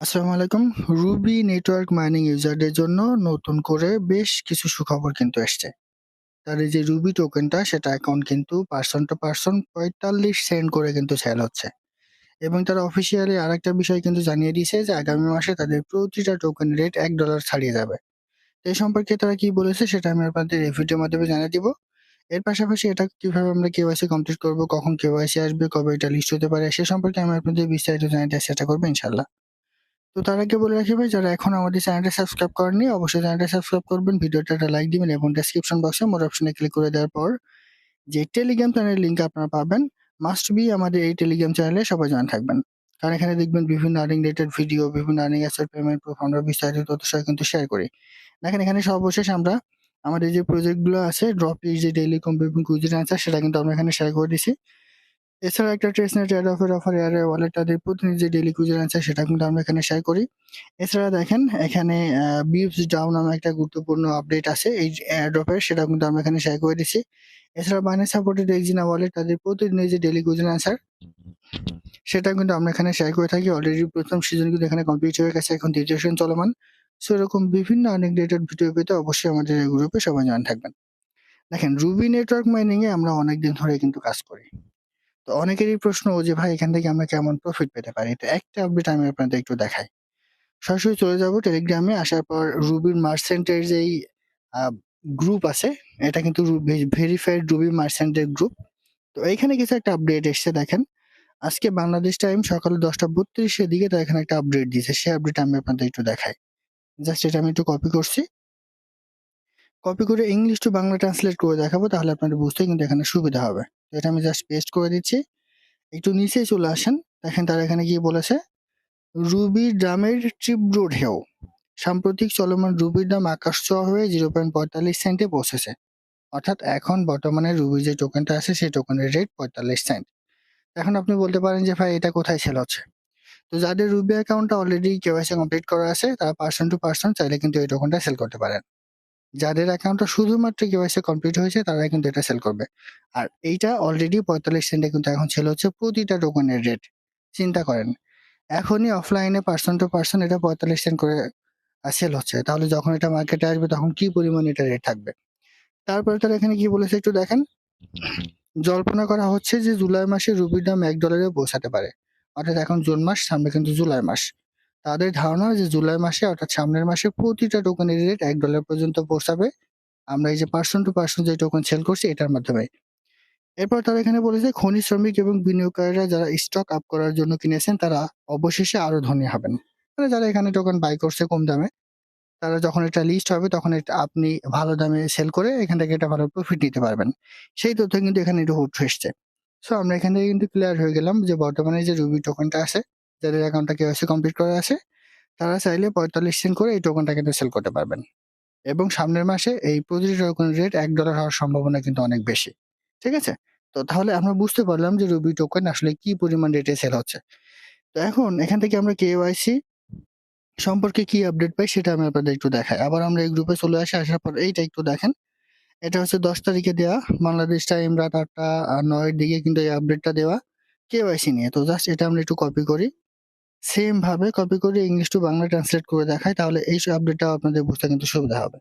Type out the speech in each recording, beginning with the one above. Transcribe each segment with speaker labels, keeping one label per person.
Speaker 1: আসসালামু আলাইকুম। Ruby network mining ইউজারদের জন্য নতুন করে বেশ কিছু সুখবর কিন্তু এসছে। তার এই যে রুবি টোকেনটা সেটা এখন কিন্তু পারসন টু পারসন ৪৫ সেন্ট করে কিন্তু সেল হচ্ছে। এবং তারা অফিসিয়ালি আরেকটা বিষয় কিন্তু জানিয়ে দিয়েছে যে আগামী মাসে তাদের প্রতিটা টোকেন রেট এক ডলার ছাড়িয়ে যাবে। এই সম্পর্কে তারা কি বলেছে সেটা আমি আপনাদের এই ভিডিওর মাধ্যমে জানিয়ে দিব। এর পাশাপাশি এটা কীভাবে আমরা কেওয়াইসি কমপ্লিট করব, কখন কেওয়াইসি আসবে, কবে এটা লিস্ট হতে পারে সে সম্পর্কে আমি আপনাদের বিস্তারিত জানিয়ে জানাতে চেষ্টা করব ইনশাআল্লাহ। তো তার আগে বলে রাখি ভাই, যারা এখন আমাদের চ্যানেলটা সাবস্ক্রাইব করেননি, অবশ্যই চ্যানেলটা সাবস্ক্রাইব করবেন, ভিডিওটা একটা লাইক দিবেন এবং ডেসক্রিপশন বক্সে মোর অপশনে ক্লিক করে দেওয়ার পর যে টেলিগ্রাম চ্যানেলের লিঙ্ক আপনারা পাবেন মাস্ট বি আমাদের এই টেলিগ্রাম চ্যানেলে সবাই জয়েন থাকবেন। কারণ এখানে দেখবেন বিভিন্ন আর্নিং রিলেটেড ভিডিও বিভিন্ন আর্নিং অ্যাসেট পেমেন্ট প্রুফ আমরা বিস্তারিত তথ্য কিন্তু শেয়ার করি। দেখেন এখানে সর্বশেষ আমরা আমাদের যে প্রজেক্টগুলো আছে ড্রপ যে ডেইলি কম্পিউটিং কুইজের অ্যান্সার সেটা কিন্তু আমরা এখানে শেয়ার করে দিছি এছাড়া একটা ট্রেসনেট এয়ার অফের অফার এয়ারের ওয়ালেট তাদের প্রতিনিধি যে ডেইলি কুইজের সেটা কিন্তু আমরা এখানে শেয়ার করি। এছাড়া দেখেন, এখানে বিপস ডাউন নামে একটা গুরুত্বপূর্ণ আপডেট আছে, এই এয়ারড্রপের সেটা কিন্তু আমরা এখানে শেয়ার করে দিচ্ছি। এছাড়া বাইনান্স সাপোর্টেড এক্সিনা ওয়ালেট তাদের প্রতিদিনের যে ডেইলি কুইজের অ্যান্সার সেটা কিন্তু আমরা এখানে শেয়ার করে থাকি। অলরেডি প্রথম সিজন কিন্তু এখানে কমপ্লিট হয়ে গেছে, এখন দ্বিতীয় সিজন চলমান। সো এরকম বিভিন্ন রিলেটেড ভিডিও পেতে অবশ্যই আমাদের এই গ্রুপে সবাই জয়েন থাকবেন। দেখেন রুবি নেটওয়ার্ক মাইনিং এ আমরা অনেকদিন ধরে কিন্তু কাজ করি। তো অনেকেরই প্রশ্ন যে, ভাই, এখান থেকে আমরা কেমন প্রফিট পেতে পারি? তো একটা আপডেট আমি আপনাদের একটু দেখাই। সরাসরি চলে যাব টেলিগ্রামে আসার পর রুবির মার্সেন্টের যেই গ্রুপ আছে, এটা কিন্তু ভেরিফাইড রুবি মার্সেন্টের গ্রুপ তো এইখানে কিছু একটা আপডেট এসছে, দেখেন। আজকে বাংলাদেশ টাইম সকালে দশটা বত্রিশের দিকে তো এখানে একটা আপডেট দিয়েছে। সেই আপডেট আমি আপনাদের একটু দেখাই। জাস্ট এটা আমি একটু কপি করছি। কপি করে ইংলিশ টু বাংলা ট্রান্সলেট করে দেখাবো, তাহলে আপনাদের বুঝতে কিন্তু এখানে সুবিধা হবে। তো এটা আমি জাস্ট পেস্ট করে দিচ্ছি। একটু নিচে চলে আসেন। দেখেন তারা এখানে গিয়ে বলেছে রুবির দামের তীব্র ঢেউ। সাম্প্রতিক চলমান রুবির দাম আকাশ ছোঁয়া হয়ে জিরো পয়েন্ট পঁয়তাল্লিশ সেন্টে পৌঁছেছে। অর্থাৎ এখন বর্তমানে রুবির যে টোকেনটা আছে, সেই টোকেনের রেট পঁয়তাল্লিশ সেন্ট এখন আপনি বলতে পারেন যে, ভাই, এটা কোথায় সেল হচ্ছে? তো যাদের রুবি অ্যাকাউন্টটা অলরেডি কেওয়াইসি কমপ্লিট করা আছে, তারা পার্সন টু পার্সন চাইলে কিন্তু এই টোকেনটা সেল করতে পারেন। যাদের অ্যাকাউন্টটা শুধুমাত্র কেওয়াইসি কমপ্লিট হয়েছে তারা কিন্তু এটা সেল করবে। আর এইটা অলরেডি পঁয়তাল্লিশ সেন্টে কিন্তু এখন সেল হচ্ছে প্রতিটা টোকনের রেট চিন্তা করেন, এখনই অফলাইনে পার্সন টু পার্সন এটা পঁয়তাল্লিশ সেন্ট করে সেল হচ্ছে। তাহলে যখন এটা মার্কেটে আসবে, তখন কি পরিমাণ এটা রেট থাকবে? তারপরে তারা এখানে কি বলেছে একটু দেখেন? জল্পনা করা হচ্ছে যে জুলাই মাসে রুপির দাম এক ডলারে পৌঁছাতে পারে। অর্থাৎ এখন জুন মাস, সামনে কিন্তু জুলাই মাস। তাদের ধারণা যে জুলাই মাসে অর্থাৎ সামনের মাসে প্রতিটা টোকেনের রেট এক ডলার পর্যন্ত পৌঁছাবে। আমরা এই যে পার্সন টু পার্সন যে টোকেন সেল করছি, এটার মাধ্যমে। এরপর তারা এখানে বলেছে খনি শ্রমিক এবং বিনিয়োগকারীরা যারা স্টক আপ করার জন্য কিনেছেন, তারা অবশেষে আরও ধনী হবেন। মানে যারা এখানে টোকেন বাই করছে কম দামে, তারা যখন এটা লিস্ট হবে, তখন এটা আপনি ভালো দামে সেল করে এখান থেকে একটা ভালো প্রফিট নিতে পারবেন। সেই তথ্য কিন্তু এখানে একটু উঠে এসছে সো আমরা এখান থেকে কিন্তু ক্লিয়ার হয়ে গেলাম যে বর্তমানে যে রুবি টোকেনটা আছে যাদের অ্যাকাউন্টটা কেওয়াইসি কমপ্লিট করা আছে, তারা চাইলে পঁয়তাল্লিশ সেন্ট করে এই টোকনটা কিন্তু সেল করতে পারবেন। এবং সামনের মাসে এই প্রতিটি টোকেন রেট এক ডলার হওয়ার সম্ভাবনা কিন্তু অনেক বেশি। ঠিক আছে? তো তাহলে আমরা বুঝতে পারলাম যে রুবি টোকেন আসলে কি পরিমাণ রেটে সেল হচ্ছে। তো এখন এখান থেকে আমরা কেওয়াইসি সম্পর্কে কি আপডেট পাই সেটা আমি আপনাদের একটু দেখাই। আবার আমরা এই গ্রুপে চলে আসি, আসার পর এইটা একটু দেখেন। এটা হচ্ছে দশ তারিখে দেওয়া, বাংলাদেশ টাইম রাত আটটা নয়ের দিকে কিন্তু এই আপডেটটা দেওয়া কেওয়াইসি নিয়ে। তো জাস্ট এটা আমরা একটু কপি করি। সেম ভাবে কপি করে ইংলিশ টু বাংলা ট্রান্সলেট করে দেখায়, তাহলে এই আপডেটটা আপনাদের বুঝতে কিন্তু সুবিধা হবে।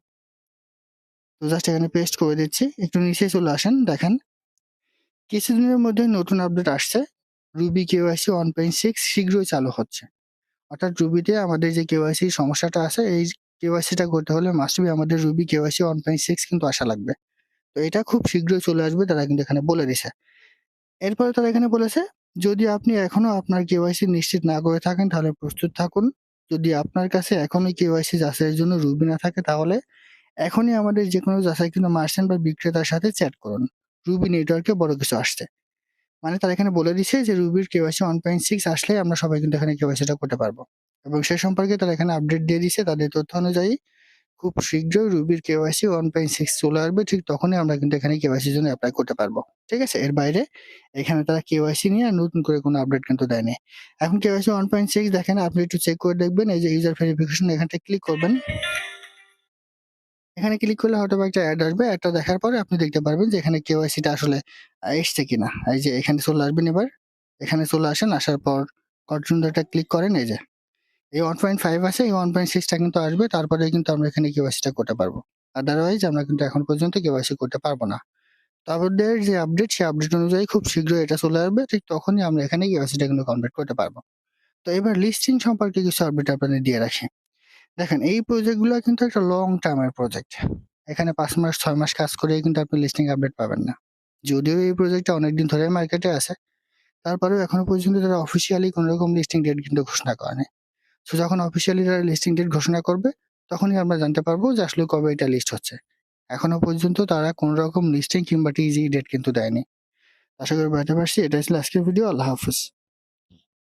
Speaker 1: তো জাস্ট এখানে পেস্ট করে দিচ্ছি, একটু নিচে চলে আসেন, দেখেন। কিছুদিনের মধ্যে নতুন আপডেট আসছে। Ruby KYC one point six শীঘ্রই চালু হচ্ছে। অর্থাৎ রুবিতে আমাদের যে কেওয়াইসি সমস্যাটা আছে, এই কেওয়াইসিটা করতে হলে মাস্ট বি আমাদের Ruby KYC one point six কিন্তু আসা লাগবে। তো এটা খুব শীঘ্রই চলে আসবে, তারা কিন্তু এখানে বলে দিছে। এরপরে তারা এখানে বলেছে যদি আপনি এখনও আপনার কেওয়াইসি নিশ্চিত না করে থাকেন, তাহলে প্রস্তুত থাকুন। যদি আপনার কাছে এখনই কেওয়াইসি যাচাইয়ের জন্য রুবি না থাকে, তাহলে এখনই আমাদের যে কোনো যাচাই কিন্তু মার্চেন্ট বা বিক্রেতার সাথে চ্যাট করুন। রুবি নেটওয়ার্কে বড় কিছু আসছে। মানে তারা এখানে বলে দিচ্ছে যে রুবির কেওয়াইসি ওয়ান পয়েন্ট সিক্স আসলে আমরা সবাই কিন্তু এখানে কেওয়াইসিটা করতে পারব। এবং সে সম্পর্কে তারা এখানে আপডেট দিয়ে দিচ্ছে তাদের তথ্য অনুযায়ী খুব শীঘ্রই রুবির কেওয়াইসি ওয়ান পয়েন্ট সিক্স চলে আসবে, ঠিক তখনই আমরা কিন্তু এখানে কেওয়াইসির জন্য অ্যাপ্লাই করতে পারব, ঠিক আছে? এর বাইরে এখানে তারা কেওয়াইসি নিয়ে আর নতুন করে কোনো আপডেট কিন্তু দেয়নি। এখন কেওয়াইসি ওয়ান পয়েন্ট সিক্স দেখেন, আপনি একটু চেক করে দেখবেন, এই যে ইউজার ভেরিফিকেশন এখানটা ক্লিক করবেন। এখানে ক্লিক করলে হয়তো একটা অ্যাড আসবে অ্যাডটা দেখার পরে আপনি দেখতে পারবেন যে এখানে কেওয়াইসিটা আসলে এসছে কিনা। এই যে এখানে চলে আসবেন এবার, এখানে চলে আসেন, আসার পর কন্টিনিউটা ক্লিক করেন, এই যে এই 1.5 আছে, এই 1.6 টা কিন্তু আসবে। তারপরে কিন্তু আমরা এখানে কেওয়াইসিটা করতে পারব। আদারওয়াইজ আমরা কিন্তু এখন পর্যন্ত কেওয়াইসি করতে পারব না। তো আমাদের যে আপডেট, সেই আপডেট অনুযায়ী খুব শীঘ্রই এটা চলে আসবে। ঠিক তখনই আমরা এখানে কেওয়াইসিটা কিন্তু কমপ্লিট করতে পারব। তো এবার লিস্টিং সম্পর্কে কিছু আপডেট আপনাদের দিয়ে রাখি। দেখেন এই প্রজেক্টগুলো কিন্তু একটা লং টার্মের প্রজেক্ট। এখানে পাঁচ মাস ছয় মাস কাজ করেই কিন্তু আপনি লিস্টিং আপডেট পাবেন না। যদিও এই প্রজেক্টটা অনেকদিন ধরে মার্কেটে আছে, তারপরেও এখনও পর্যন্ত তারা অফিসিয়ালি কোন রকম লিস্টিং ডেট কিন্তু ঘোষণা করেনি। সো যখন অফিসিয়ালি তারা লিস্টিং ডেট ঘোষণা করবে, তখনই আমরা জানতে পারব যে আসলে কবে এটা লিস্ট হচ্ছে। এখনও পর্যন্ত তারা কোনো রকম লিস্টিং কিংবা টিজি ডেট কিন্তু দেয়নি। আশা করি বাড়িতে পারছি। এটাই ছিল আজকের ভিডিও। আল্লাহ হাফেজ।